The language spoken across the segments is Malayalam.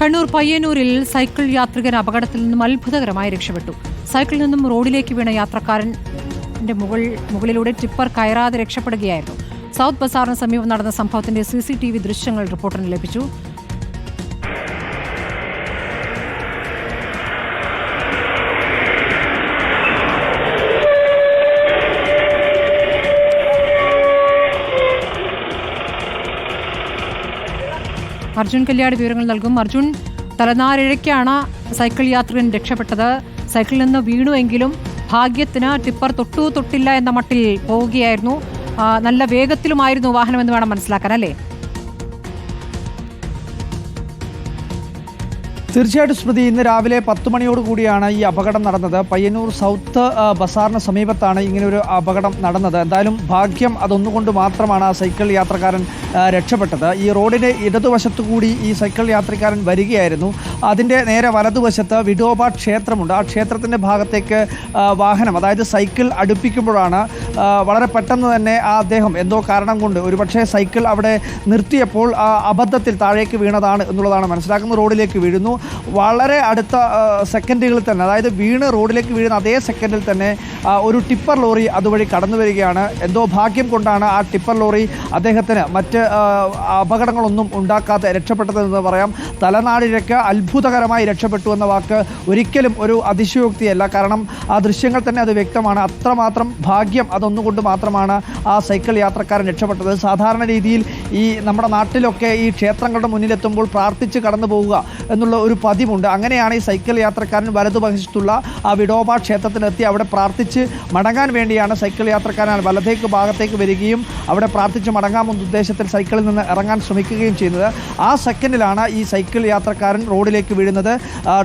കണ്ണൂർ പയ്യന്നൂരിൽ സൈക്കിൾ യാത്രികൻ അപകടത്തിൽ നിന്നും അത്ഭുതകരമായി രക്ഷപ്പെട്ടു. സൈക്കിളിൽ നിന്നും റോഡിലേക്ക് വീണ യാത്രക്കാരൻ മുകൾ മുകളിലൂടെ ടിപ്പർ കയറാതെ രക്ഷപ്പെടുകയായിരുന്നു. സൗത്ത് ബസാറിന് സമീപം നടന്ന സംഭവത്തിന്റെ സിസിടിവി ദൃശ്യങ്ങൾ റിപ്പോർട്ടറിന് ലഭിച്ചു. അർജുൻ കല്യാട് വിവരങ്ങൾ നൽകും. അർജുൻ തലനാരിഴയ്ക്കാണ് സൈക്കിൾ യാത്രികൻ രക്ഷപ്പെട്ടത്. സൈക്കിളിൽ നിന്ന് വീണുവെങ്കിലും ഭാഗ്യത്തിന് ടിപ്പർ തൊട്ടു തൊട്ടില്ല എന്ന മട്ടിൽ പോവുകയായിരുന്നു. നല്ല വേഗത്തിലുമായിരുന്നു വാഹനം എന്ന് വേണം മനസ്സിലാക്കാൻ അല്ലേ? തീർച്ചയായിട്ടും സ്മൃതി ഇന്ന് രാവിലെ പത്ത് മണിയോട് കൂടിയാണ് ഈ അപകടം നടന്നത്. പയ്യന്നൂർ സൗത്ത് ബസാറിന് സമീപത്താണ് ഇങ്ങനെ ഒരു അപകടം നടന്നത്. എന്തായാലും ഭാഗ്യം അതൊന്നുകൊണ്ട് മാത്രമാണ് ആ സൈക്കിൾ യാത്രക്കാരൻ രക്ഷപ്പെട്ടത്. ഈ റോഡിന്റെ ഇടതുവശത്തു കൂടി ഈ സൈക്കിൾ യാത്രക്കാരൻ വരികയായിരുന്നു. അതിന്റെ നേരെ വലതുവശത്ത് വിഡോബ ക്ഷേത്രമുണ്ട്. ആ ക്ഷേത്രത്തിന്റെ ഭാഗത്തേക്ക് വാഹനം അതായത് സൈക്കിൾ അടുപ്പിക്കുമ്പോഴാണ് വളരെ പെട്ടെന്ന് തന്നെ ആ അദ്ദേഹം എന്തോ കാരണം കൊണ്ട് ഒരുപക്ഷെ സൈക്കിൾ അവിടെ നിർത്തിയപ്പോൾ ആ അബദ്ധത്തിൽ താഴേക്ക് വീണതാണ് എന്നുള്ളതാണ് മനസ്സിലാക്കുന്നത്. റോഡിലേക്ക് വീഴുന്നു. വളരെ അടുത്ത സെക്കൻഡുകളിൽ തന്നെ അതായത് വീണ് റോഡിലേക്ക് വീഴുന്ന അതേ സെക്കൻഡിൽ തന്നെ ഒരു ടിപ്പർ ലോറി അതുവഴി കടന്നു വരികയാണ്. എന്തോ ഭാഗ്യം കൊണ്ടാണ് ആ ടിപ്പർ ലോറി അദ്ദേഹത്തിന് മറ്റ് അപകടങ്ങളൊന്നും ഉണ്ടാക്കാതെ രക്ഷപ്പെട്ടതെന്ന് പറയാം. തലനാടിഴക്ക് അത്ഭുതകരമായി രക്ഷപ്പെട്ടു എന്ന വാക്ക് ഒരിക്കലും ഒരു അതിശയോക്തിയല്ല. കാരണം ആ ദൃശ്യങ്ങൾ തന്നെ അത് വ്യക്തമാണ്. അത്രമാത്രം ഭാഗ്യം അതൊന്നുകൊണ്ട് മാത്രമാണ് ആ സൈക്കിൾ യാത്രക്കാരൻ രക്ഷപ്പെട്ടത്. സാധാരണ രീതിയിൽ ഈ നമ്മുടെ നാട്ടിലൊക്കെ ഈ ക്ഷേത്രങ്ങളുടെ മുന്നിലെത്തുമ്പോൾ പ്രാർത്ഥിച്ച് കടന്നു പോവുക എന്നുള്ള ഒരു പതിവുണ്ട്. അങ്ങനെയാണ് ഈ സൈക്കിൾ യാത്രക്കാരൻ വലതുവശത്തുള്ള ആ വിഡോബ ക്ഷേത്രത്തിലെത്തി. അവിടെ പ്രാർത്ഥിച്ച് മടങ്ങാൻ വേണ്ടിയാണ് സൈക്കിൾ യാത്രക്കാരൻ വലതേക്ക് ഭാഗത്തേക്ക് വരികയും അവിടെ പ്രാർത്ഥിച്ച് മടങ്ങാമെന്ന ഉദ്ദേശത്തിൽ സൈക്കിളിൽ നിന്ന് ഇറങ്ങാൻ ശ്രമിക്കുകയും ചെയ്യുന്നത്. ആ സെക്കൻഡിലാണ് ഈ സൈക്കിൾ യാത്രക്കാരൻ റോഡിലേക്ക് വീഴുന്നത്.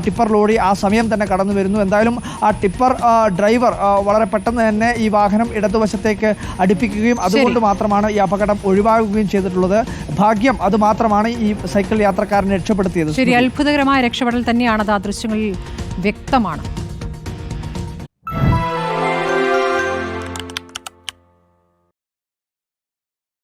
ടിപ്പർ ലോറി ആ സമയം തന്നെ കടന്നു വരുന്നു. എന്തായാലും ആ ടിപ്പർ ഡ്രൈവർ വളരെ പെട്ടെന്ന് തന്നെ ഈ വാഹനം ഇടതുവശത്തേക്ക് അടുപ്പിക്കുകയും അതുകൊണ്ട് മാത്രമാണ് ഈ അപകടം ഒഴിവാകുകയും ചെയ്തിട്ടുള്ളത്. ഭാഗ്യം അത് മാത്രമാണ് ഈ സൈക്കിൾ യാത്രക്കാരനെ രക്ഷപ്പെടുത്തിയത്. ശരി അത്ഭുതകരമായ രക്ഷപ്പെടൽ തന്നെയാണത് ആ ദൃശ്യങ്ങളിൽ വ്യക്തമാണ്.